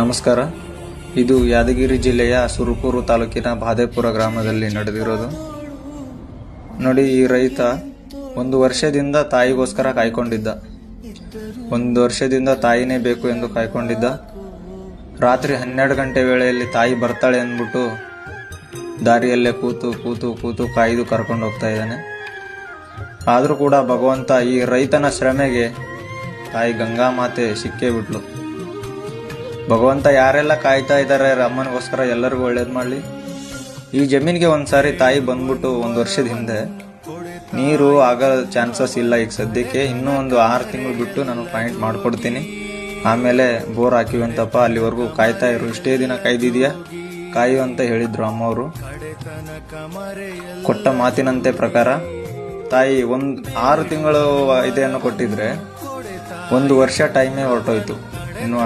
ನಮಸ್ಕಾರ. ಇದು ಯಾದಗಿರಿ ಜಿಲ್ಲೆಯ ಸುರುಪೂರು ತಾಲೂಕಿನ ಬಾದೇಪುರ ಗ್ರಾಮದಲ್ಲಿ ನಡೆದಿರೋದು. ನೋಡಿ, ಈ ರೈತ ಒಂದು ವರ್ಷದಿಂದ ತಾಯಿಗೋಸ್ಕರ ಕಾಯ್ಕೊಂಡಿದ್ದ. ಒಂದು ವರ್ಷದಿಂದ ತಾಯಿನೇ ಬೇಕು ಎಂದು ಕಾಯ್ಕೊಂಡಿದ್ದ. ರಾತ್ರಿ ಹನ್ನೆರಡು ಗಂಟೆ ವೇಳೆಯಲ್ಲಿ ತಾಯಿ ಬರ್ತಾಳೆ ಅಂದ್ಬಿಟ್ಟು ದಾರಿಯಲ್ಲೇ ಕೂತು ಕೂತು ಕೂತು ಕಾಯ್ದು ಕರ್ಕೊಂಡು ಹೋಗ್ತಾ ಇದ್ದಾನೆ. ಆದರೂ ಕೂಡ ಭಗವಂತ ಈ ರೈತನ ಶ್ರಮೆಗೆ ತಾಯಿ ಗಂಗಾ ಮಾತೆ ಸಿಕ್ಕೇ ಬಿಟ್ಲು. ಭಗವಂತ ಯಾರೆಲ್ಲ ಕಾಯ್ತಾ ಇದ್ದಾರೆ ಅಮ್ಮನಿಗೋಸ್ಕರ ಎಲ್ಲರಿಗೂ ಒಳ್ಳೇದು ಮಾಡಲಿ. ಈ ಜಮೀನಿಗೆ ಒಂದ್ಸಾರಿ ತಾಯಿ ಬಂದ್ಬಿಟ್ಟು ಒಂದು ವರ್ಷದ ಹಿಂದೆ ನೀರು ಆಗೋ ಚಾನ್ಸಸ್ ಇಲ್ಲ ಈಗ ಸದ್ಯಕ್ಕೆ. ಇನ್ನೂ ಒಂದು ಆರು ತಿಂಗಳು ಬಿಟ್ಟು ನಾನು ಪಾಯಿಂಟ್ ಮಾಡ್ಕೊಡ್ತೀನಿ. ಆಮೇಲೆ ಬೋರ್ ಹಾಕಿವಂತಪ್ಪ, ಅಲ್ಲಿವರೆಗೂ ಕಾಯ್ತಾ ಇರು. ಇಷ್ಟೇ ದಿನ ಕಾಯ್ದಿದ್ಯಾ? ಕಾಯು ಅಂತ ಹೇಳಿದ್ರು ಅಮ್ಮವರು. ಕೊಟ್ಟ ಮಾತಿನಂತೆ ಪ್ರಕಾರ, ತಾಯಿ ಒಂದು ಆರು ತಿಂಗಳು ಇದೆಯನ್ನು ಕೊಟ್ಟಿದ್ರೆ, ಒಂದು ವರ್ಷ ಟೈಮೇ ಹೊರಟೋಯ್ತು. ಇನ್ನು